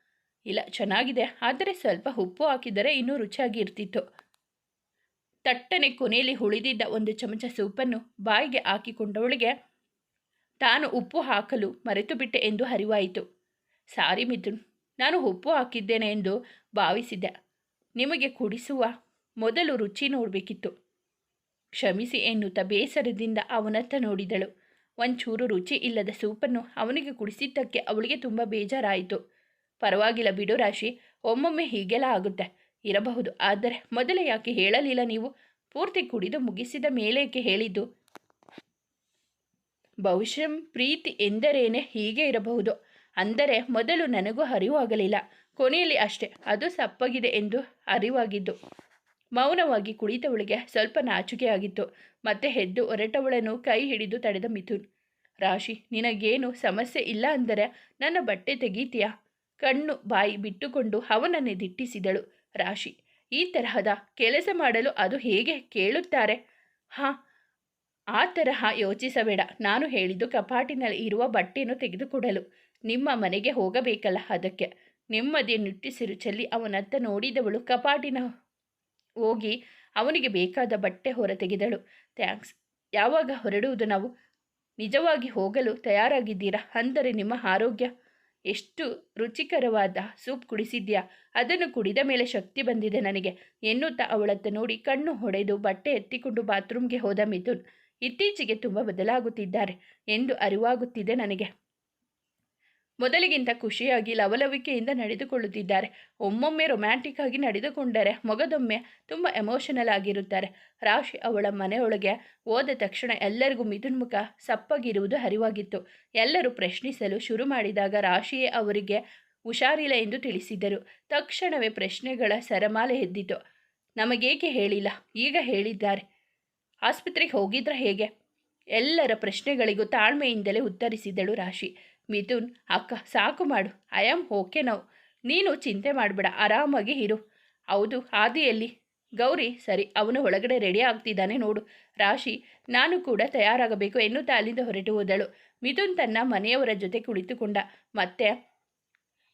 ಇಲ್ಲ, ಚೆನ್ನಾಗಿದೆ. ಆದರೆ ಸ್ವಲ್ಪ ಉಪ್ಪು ಹಾಕಿದರೆ ಇನ್ನೂ ರುಚಿಯಾಗಿ ಇರ್ತಿತ್ತು. ತಟ್ಟನೆ ಕೊನೆಯಲ್ಲಿ ಉಳಿದಿದ್ದ ಒಂದು ಚಮಚ ಸೂಪನ್ನು ಬಾಯಿಗೆ ಹಾಕಿಕೊಂಡವಳಿಗೆ ತಾನು ಉಪ್ಪು ಹಾಕಲು ಮರೆತು ಬಿಟ್ಟೆ ಎಂದು ಅರಿವಾಯಿತು. ಸಾರಿ ಮಿಥುನ್, ನಾನು ಉಪ್ಪು ಹಾಕಿದ್ದೇನೆ ಎಂದು ಭಾವಿಸಿದ್ದೆ. ನಿಮಗೆ ಕುಡಿಸುವ ಮೊದಲು ರುಚಿ ನೋಡಬೇಕಿತ್ತು. ಕ್ಷಮಿಸಿ ಎನ್ನುತ್ತಾ ಬೇಸರದಿಂದ ಅವನತ್ತ ನೋಡಿದಳು. ಒಂಚೂರು ರುಚಿ ಇಲ್ಲದ ಸೂಪನ್ನು ಅವನಿಗೆ ಕುಡಿಸಿದ್ದಕ್ಕೆ ಅವಳಿಗೆ ತುಂಬ ಬೇಜಾರಾಯಿತು. ಪರವಾಗಿಲ್ಲ ಬಿಡು ರಾಶಿ, ಒಮ್ಮೊಮ್ಮೆ ಹೀಗೆಲ್ಲ ಆಗುತ್ತೆ. ಇರಬಹುದು, ಆದರೆ ಮೊದಲೇ ಯಾಕೆ ಹೇಳಲಿಲ್ಲ ನೀವು? ಪೂರ್ತಿ ಕುಡಿದು ಮುಗಿಸಿದ ಮೇಲೇಕೆ ಹೇಳಿದ್ದು? ಬಹುಶಃ ಪ್ರೀತಿ ಎಂದರೇನೆ ಹೀಗೆ ಇರಬಹುದು? ಅಂದರೆ ಮೊದಲು ನನಗೂ ಅರಿವಾಗಲಿಲ್ಲ. ಕೊನೆಯಲ್ಲಿ ಅಷ್ಟೇ, ಅದು ಸಪ್ಪಗಿದೆ ಎಂದು ಅರಿವಾಗಿದ್ದು. ಮೌನವಾಗಿ ಕುಳಿತವಳಿಗೆ ಸ್ವಲ್ಪ ನಾಚಿಕೆ ಆಗಿತ್ತು. ಮತ್ತೆ ಹೆದ್ದು ಒರಟವಳನ್ನು ಕೈ ಹಿಡಿದು ತಡೆದ ಮಿಥುನ್. ರಾಶಿ, ನಿನಗೇನು ಸಮಸ್ಯೆ ಇಲ್ಲ ಅಂದರೆ ನನ್ನ ಬಟ್ಟೆ ತೆಗೀತೀಯಾ? ಕಣ್ಣು ಬಾಯಿ ಬಿಟ್ಟುಕೊಂಡು ಅವನನ್ನೇ ದಿಟ್ಟಿಸಿದಳು ರಾಶಿ. ಈ ತರಹದ ಕೆಲಸ ಮಾಡಲು ಅದು ಹೇಗೆ ಕೇಳುತ್ತಾರೆ? ಹಾಂ, ಆ ತರಹ ಯೋಚಿಸಬೇಡ. ನಾನು ಹೇಳಿದ್ದು ಕಪಾಟಿನಲ್ಲಿ ಇರುವ ಬಟ್ಟೆಯನ್ನು ತೆಗೆದುಕೊಡಲು. ನಿಮ್ಮ ಮನೆಗೆ ಹೋಗಬೇಕಲ್ಲ ಅದಕ್ಕೆ. ನೆಮ್ಮದಿಯ ನಿಟ್ಟಿಸಿರು ಚೆಲ್ಲಿ ಅವನತ್ತ ನೋಡಿದವಳು ಕಪಾಟಿನ ಹೋಗಿ ಅವನಿಗೆ ಬೇಕಾದ ಬಟ್ಟೆ ಹೊರ ತೆಗೆದಳು ಥ್ಯಾಂಕ್ಸ್. ಯಾವಾಗ ಹೊರಡುವುದು ನಾವು? ನಿಜವಾಗಿ ಹೋಗಲು ತಯಾರಾಗಿದ್ದೀರಾ? ಅಂದರೆ ನಿಮ್ಮ ಆರೋಗ್ಯ ಎಷ್ಟು ರುಚಿಕರವಾದ ಸೂಪ್ ಕುಡಿಸಿದ್ಯಾ? ಅದನ್ನು ಕುಡಿದ ಮೇಲೆ ಶಕ್ತಿ ಬಂದಿದೆ ನನಗೆ. ಎನ್ನುತ್ತಾ ಅವಳತ್ತ ನೋಡಿ ಕಣ್ಣು ಹೊಡೆದು ಬಟ್ಟೆ ಎತ್ತಿಕೊಂಡು ಬಾತ್ರೂಮ್ಗೆ ಹೋದ ಮಿಥುನ್. ಇತ್ತೀಚೆಗೆ ತುಂಬ ಬದಲಾಗುತ್ತಿದ್ದಾರೆ ಎಂದು ಅರಿವಾಗುತ್ತಿದೆ ನನಗೆ. ಮೊದಲಿಗಿಂತ ಖುಷಿಯಾಗಿ ಲವಲವಿಕೆಯಿಂದ ನಡೆದುಕೊಳ್ಳುತ್ತಿದ್ದಾರೆ. ಒಮ್ಮೊಮ್ಮೆ ರೊಮ್ಯಾಂಟಿಕ್ ಆಗಿ ನಡೆದುಕೊಂಡರೆ ಮೊಗದೊಮ್ಮೆ ತುಂಬ ಎಮೋಷನಲ್ ಆಗಿರುತ್ತಾರೆ. ರಾಶಿ ಅವಳ ಮನೆಯೊಳಗೆ ಹೋದ ತಕ್ಷಣ ಎಲ್ಲರಿಗೂ ಮಿಥುನ್ ಮುಖ ಸಪ್ಪಗಿರುವುದು ಅರಿವಾಗಿತ್ತು. ಎಲ್ಲರೂ ಪ್ರಶ್ನಿಸಲು ಶುರು ಮಾಡಿದಾಗ ರಾಶಿಯೇ ಅವರಿಗೆ ಹುಷಾರಿಲ್ಲ ಎಂದು ತಿಳಿಸಿದರು. ತಕ್ಷಣವೇ ಪ್ರಶ್ನೆಗಳ ಸರಮಾಲೆ ಎದ್ದಿತು. ನಮಗೇಕೆ ಹೇಳಿಲ್ಲ? ಈಗ ಹೇಳಿದ್ದಾರೆ. ಆಸ್ಪತ್ರೆಗೆ ಹೋಗಿದ್ರೆ ಹೇಗೆ? ಎಲ್ಲರ ಪ್ರಶ್ನೆಗಳಿಗೂ ತಾಳ್ಮೆಯಿಂದಲೇ ಉತ್ತರಿಸಿದಳು ರಾಶಿ. ಮಿಥುನ್, ಅಕ್ಕ ಸಾಕು ಮಾಡು. I am okay now. ನೀನು ಚಿಂತೆ ಮಾಡಬೇಡ. ಆರಾಮಾಗಿ ಇರು. ಹೌದು ಹಾದಿಯಲ್ಲಿ ಗೌರಿ, ಸರಿ, ಅವನು ಒಳಗಡೆ ರೆಡಿ ಆಗ್ತಿದ್ದಾನೆ ನೋಡು. ರಾಶಿ, ನಾನು ಕೂಡ ತಯಾರಾಗಬೇಕು ಎನ್ನುತ್ತಾ ಅಲ್ಲಿಂದ ಹೊರಟು ಹೋದಳು. ಮಿಥುನ್ ತನ್ನ ಮನೆಯವರ ಜೊತೆ ಕುಳಿತುಕೊಂಡ. ಮತ್ತೆ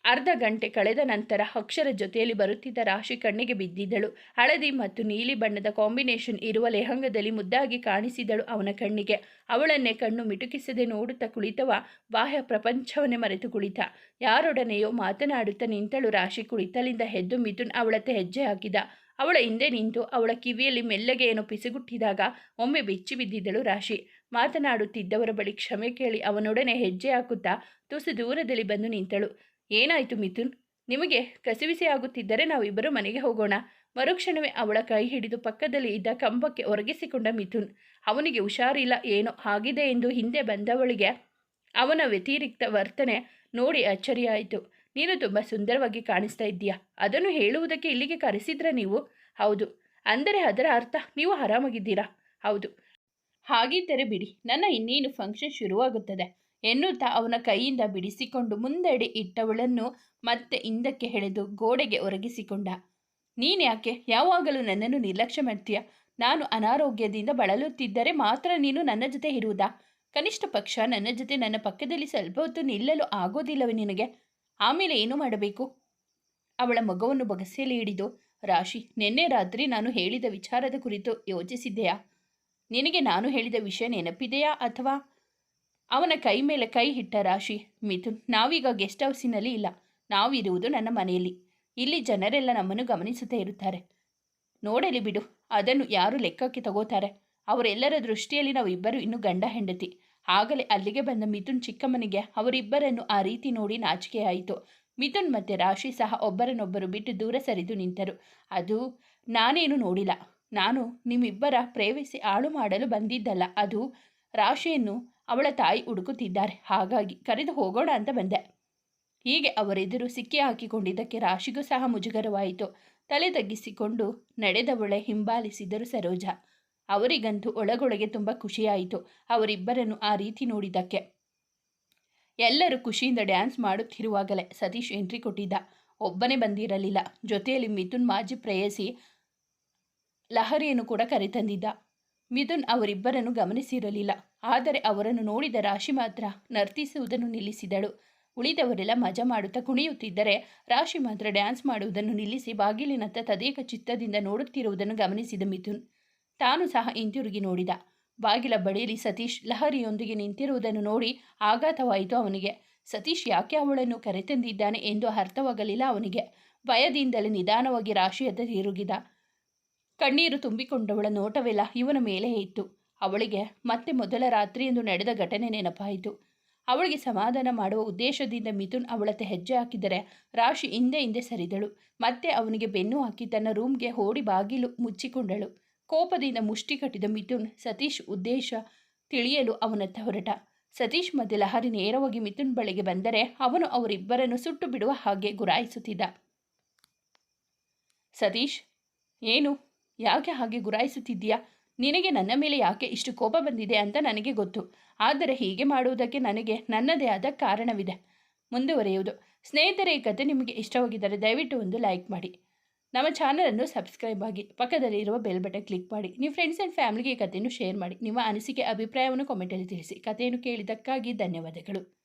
ಅರ್ಧ ಗಂಟೆ ಕಳೆದ ನಂತರ ಅಕ್ಷರ ಜೊತೆಯಲ್ಲಿ ಬರುತ್ತಿದ್ದ ರಾಶಿ ಕಣ್ಣಿಗೆ ಬಿದ್ದಿದ್ದಳು. ಹಳದಿ ಮತ್ತು ನೀಲಿ ಬಣ್ಣದ ಕಾಂಬಿನೇಷನ್ ಇರುವ ಲೆಹಂಗದಲ್ಲಿ ಮುದ್ದಾಗಿ ಕಾಣಿಸಿದಳು ಅವನ ಕಣ್ಣಿಗೆ. ಅವಳನ್ನೇ ಕಣ್ಣು ಮಿಟುಕಿಸದೆ ನೋಡುತ್ತಾ ಕುಳಿತವ ಬಾಹ್ಯ ಪ್ರಪಂಚವನ್ನೇ ಮರೆತು ಕುಳಿತ. ಯಾರೊಡನೆಯೋ ಮಾತನಾಡುತ್ತಾ ನಿಂತಳು ರಾಶಿ ಕುಳಿತಲಿಂದ ಹೆದ್ದು ಮಿಥುನ್ ಅವಳತ್ತ ಹೆಜ್ಜೆ ಹಾಕಿದ. ಅವಳ ಹಿಂದೆ ನಿಂತು ಅವಳ ಕಿವಿಯಲ್ಲಿ ಮೆಲ್ಲಗೆ ಏನೋ ಪಿಸುಗುಟ್ಟಿದಾಗ ಒಮ್ಮೆ ಬೆಚ್ಚಿ ಬಿದ್ದಿದ್ದಳು ರಾಶಿ. ಮಾತನಾಡುತ್ತಿದ್ದವರ ಬಳಿ ಕ್ಷಮೆ ಕೇಳಿ ಅವನೊಡನೆ ಹೆಜ್ಜೆ ಹಾಕುತ್ತಾ ತುಸು ದೂರದಲ್ಲಿ ಬಂದು ನಿಂತಳು. ಏನಾಯಿತು ಮಿಥುನ್? ನಿಮಗೆ ಕಸಿವಿಸಿ ಆಗುತ್ತಿದ್ದರೆ ನಾವಿಬ್ಬರು ಮನೆಗೆ ಹೋಗೋಣ. ಮರುಕ್ಷಣವೇ ಅವಳ ಕೈ ಹಿಡಿದು ಪಕ್ಕದಲ್ಲಿ ಇದ್ದ ಕಂಬಕ್ಕೆ ಒರಗಿಸಿಕೊಂಡ ಮಿಥುನ್. ಅವನಿಗೆ ಹುಷಾರಿಲ್ಲ, ಏನೋ ಆಗಿದೆ ಎಂದು ಹಿಂದೆ ಬಂದವಳಿಗೆ ಅವನ ವ್ಯತಿರಿಕ್ತ ವರ್ತನೆ ನೋಡಿ ಅಚ್ಚರಿಯಾಯಿತು. ನೀನು ತುಂಬ ಸುಂದರವಾಗಿ ಕಾಣಿಸ್ತಾ ಇದ್ದೀಯಾ? ಅದನ್ನು ಹೇಳುವುದಕ್ಕೆ ಇಲ್ಲಿಗೆ ಕರೆಸಿದ್ರ ನೀವು? ಹೌದು. ಅಂದರೆ ಅದರ ಅರ್ಥ, ನೀವು ಆರಾಮಾಗಿದ್ದೀರಾ? ಹೌದು. ಹಾಗಿದ್ದರೆ ಬಿಡಿ, ನನ್ನ ಇನ್ನೇನು ಫಂಕ್ಷನ್ ಶುರುವಾಗುತ್ತದೆ? ಎನ್ನುತ್ತಾ ಅವನ ಕೈಯಿಂದ ಬಿಡಿಸಿಕೊಂಡು ಮುಂದೆಡೆ ಇಟ್ಟವಳನ್ನು ಮತ್ತೆ ಹಿಂದಕ್ಕೆ ಎಳೆದು ಗೋಡೆಗೆ ಒರಗಿಸಿಕೊಂಡ. ನೀನ್ಯಾಕೆ ಯಾವಾಗಲೂ ನನ್ನನ್ನು ನಿರ್ಲಕ್ಷ್ಯ ಮಾಡ್ತೀಯ? ನಾನು ಅನಾರೋಗ್ಯದಿಂದ ಬಳಲುತ್ತಿದ್ದರೆ ಮಾತ್ರ ನೀನು ನನ್ನ ಜೊತೆ ಇರುವುದಾ? ಕನಿಷ್ಠ ಪಕ್ಷ ನನ್ನ ಜೊತೆ ನನ್ನ ಪಕ್ಕದಲ್ಲಿ ಸ್ವಲ್ಪ ಹೊತ್ತು ನಿಲ್ಲಲು ಆಗೋದಿಲ್ಲವೇ ನಿನಗೆ? ಆಮೇಲೆ ಏನು ಮಾಡಬೇಕು? ಅವಳ ಮಗವನ್ನು ಬಗಸೆಯಲ್ಲಿ ಹಿಡಿದು, ರಾಶಿ, ನಿನ್ನೆ ರಾತ್ರಿ ನಾನು ಹೇಳಿದ ವಿಚಾರದ ಕುರಿತು ಯೋಚಿಸಿದ್ದೆಯಾ ನಿನಗೆ ನಾನು ಹೇಳಿದ ವಿಷಯ ನೆನಪಿದೆಯಾ ಅಥವಾ ಅವನ ಕೈ ಮೇಲೆ ಕೈ ಇಟ್ಟ ರಾಶಿ, ಮಿಥುನ್, ನಾವೀಗ ಗೆಸ್ಟ್ ಹೌಸಿನಲ್ಲಿ ಇಲ್ಲ. ನಾವಿರುವುದು ನನ್ನ ಮನೆಯಲ್ಲಿ. ಇಲ್ಲಿ ಜನರೆಲ್ಲ ನಮ್ಮನ್ನು ಗಮನಿಸುತ್ತೇ ಇರುತ್ತಾರೆ. ನೋಡಲಿ ಬಿಡು, ಅದನ್ನು ಯಾರು ಲೆಕ್ಕಕ್ಕೆ ತಗೋತಾರೆ? ಅವರೆಲ್ಲರ ದೃಷ್ಟಿಯಲ್ಲಿ ನಾವಿಬ್ಬರು ಇನ್ನು ಗಂಡ ಹೆಂಡತಿ. ಆಗಲೇ ಅಲ್ಲಿಗೆ ಬಂದ ಮಿಥುನ್ ಚಿಕ್ಕಮ್ಮನಿಗೆ ಅವರಿಬ್ಬರನ್ನು ಆ ರೀತಿ ನೋಡಿ ನಾಚಿಕೆಯಾಯಿತು ಮಿಥುನ್ ಮತ್ತು ರಾಶಿ ಸಹ ಒಬ್ಬರನ್ನೊಬ್ಬರು ಬಿಟ್ಟು ದೂರ ಸರಿದು ನಿಂತರು. ಅದು ನಾನೇನು ನೋಡಿಲ್ಲ. ನಾನು ನಿಮ್ಮಿಬ್ಬರ ಪ್ರೇಮಿಸಿ ಹಾಳು ಮಾಡಲು ಬಂದಿದ್ದಲ್ಲ. ಅದು ರಾಶಿಯನ್ನು ಅವಳ ತಾಯಿ ಹುಡುಕುತ್ತಿದ್ದಾರೆ. ಹಾಗಾಗಿ ಕರೆದು ಹೋಗೋಣ ಅಂತ ಬಂದೆ. ಹೀಗೆ ಅವರೆದುರು ಸಿಕ್ಕಿ ಹಾಕಿಕೊಂಡಿದ್ದಕ್ಕೆ ರಾಶಿಗೂ ಸಹ ಮುಜುಗರವಾಯಿತು. ತಲೆ ತಗ್ಗಿಸಿಕೊಂಡು ನಡೆದವಳೆ ಹಿಂಬಾಲಿಸಿದರು ಸರೋಜ. ಅವರಿಗಂತೂ ಒಳಗೊಳಗೆ ತುಂಬ ಖುಷಿಯಾಯಿತು. ಅವರಿಬ್ಬರನ್ನು ಆ ರೀತಿ ನೋಡಿದ್ದಕ್ಕೆ. ಎಲ್ಲರೂ ಖುಷಿಯಿಂದ ಡ್ಯಾನ್ಸ್ ಮಾಡುತ್ತಿರುವಾಗಲೇ ಸತೀಶ್ ಎಂಟ್ರಿ ಕೊಟ್ಟಿದ್ದ. ಒಬ್ಬನೇ ಬಂದಿರಲಿಲ್ಲ. ಜೊತೆಯಲ್ಲಿ ಮಿಥುನ್ ಮಾಜಿ ಪ್ರೇಯಸಿ ಲಹರಿಯನ್ನು ಕೂಡ ಕರೆತಂದಿದ್ದ. ಮಿಥುನ್ ಅವರಿಬ್ಬರನ್ನು ಗಮನಿಸಿರಲಿಲ್ಲ. ಆದರೆ ಅವರನ್ನು ನೋಡಿದ ರಾಶಿ ಮಾತ್ರ ನರ್ತಿಸುವುದನ್ನು ನಿಲ್ಲಿಸಿದಳು. ಉಳಿದವರೆಲ್ಲ ಮಜಾ ಮಾಡುತ್ತಾ ಕುಣಿಯುತ್ತಿದ್ದರೆ ರಾಶಿ ಮಾತ್ರ ಡ್ಯಾನ್ಸ್ ಮಾಡುವುದನ್ನು ನಿಲ್ಲಿಸಿ ಬಾಗಿಲಿನತ್ತ ತದೇಕ ಚಿತ್ತದಿಂದ ನೋಡುತ್ತಿರುವುದನ್ನು ಗಮನಿಸಿದ ಮಿಥುನ್. ತಾನು ಸಹ ಹಿಂತಿರುಗಿ ನೋಡಿದ. ಬಾಗಿಲ ಬಳಿಯಲ್ಲಿ ಸತೀಶ್ ಲಹರಿಯೊಂದಿಗೆ ನಿಂತಿರುವುದನ್ನು ನೋಡಿ ಆಘಾತವಾಯಿತು ಅವನಿಗೆ. ಸತೀಶ್ ಯಾಕೆ ಅವಳನ್ನು ಕರೆತಂದಿದ್ದಾನೆ ಎಂದು ಅರ್ಥವಾಗಲಿಲ್ಲ ಅವನಿಗೆ. ಭಯದಿಂದಲೇ ನಿಧಾನವಾಗಿ ರಾಶಿಯತ್ತ ತಿರುಗಿದ. ಕಣ್ಣೀರು ತುಂಬಿಕೊಂಡವಳ ನೋಟವೆಲ್ಲ ಇವನ ಮೇಲೆ ಇತ್ತು. ಅವಳಿಗೆ, ಮತ್ತೆ ಮೊದಲ ರಾತ್ರಿಯಂದು ನಡೆದ ಘಟನೆ ನೆನಪಾಯಿತು. ಅವಳಿಗೆ ಸಮಾಧಾನ ಮಾಡುವ ಉದ್ದೇಶದಿಂದ ಮಿಥುನ್ ಅವಳತ್ತೆ ಹೆಜ್ಜೆ ಹಾಕಿದರೆ ರಾಶಿ ಹಿಂದೆ ಹಿಂದೆ ಸರಿದಳು. ಮತ್ತೆ ಅವನಿಗೆ ಬೆನ್ನು ಹಾಕಿ ತನ್ನ ರೂಮ್ಗೆ ಓಡಿ ಬಾಗಿಲು ಮುಚ್ಚಿಕೊಂಡಳು. ಕೋಪದಿಂದ ಮುಷ್ಟಿ ಕಟ್ಟಿದ ಮಿಥುನ್, ಸತೀಶ್ ಉದ್ದೇಶ ತಿಳಿಯಲು ಅವನತ್ತ ಹೊರಟ. ಸತೀಶ್ ಮತ್ತು ಲಹರಿ ನೇರವಾಗಿ ಮಿಥುನ್ ಬಳಿಗೆ ಬಂದರೆ ಅವನು ಅವರಿಬ್ಬರನ್ನು ಸುಟ್ಟು ಬಿಡುವ ಹಾಗೆ ಗುರಾಯಿಸುತ್ತಿದ್ದ. ಸತೀಶ್, ಏನು? ಯಾಕೆ ಹಾಗೆ ಗುರಾಯಿಸುತ್ತಿದ್ದೀಯಾ? ನಿನಗೆ ನನ್ನ ಮೇಲೆ ಯಾಕೆ ಇಷ್ಟು ಕೋಪ ಬಂದಿದೆ ಅಂತ ನನಗೆ ಗೊತ್ತು. ಆದರೆ ಹೀಗೆ ಮಾಡುವುದಕ್ಕೆ ನನಗೆ ನನ್ನದೇ ಆದ ಕಾರಣವಿದೆ. ಮುಂದುವರೆಯುವುದು. ಸ್ನೇಹಿತರೆ, ಈ ಕತೆ ನಿಮಗೆ ಇಷ್ಟವಾಗಿದ್ದರೆ ದಯವಿಟ್ಟು ಒಂದು ಲೈಕ್ ಮಾಡಿ. ನಮ್ಮ ಚಾನಲನ್ನು ಸಬ್ಸ್ಕ್ರೈಬ್ ಆಗಿ ಪಕ್ಕದಲ್ಲಿ ಇರುವ ಬೆಲ್ ಬಟನ್ ಕ್ಲಿಕ್ ಮಾಡಿ. ನಿಮ್ಮ ಫ್ರೆಂಡ್ಸ್ ಆ್ಯಂಡ್ ಫ್ಯಾಮಿಲಿಗೆ ಈ ಕಥೆಯನ್ನು ಶೇರ್ ಮಾಡಿ. ನಿಮ್ಮ ಅನಿಸಿಕೆ, ಅಭಿಪ್ರಾಯವನ್ನು ಕಾಮೆಂಟಲ್ಲಿ ತಿಳಿಸಿ. ಕಥೆಯನ್ನು ಕೇಳಿದ್ದಕ್ಕಾಗಿ ಧನ್ಯವಾದಗಳು.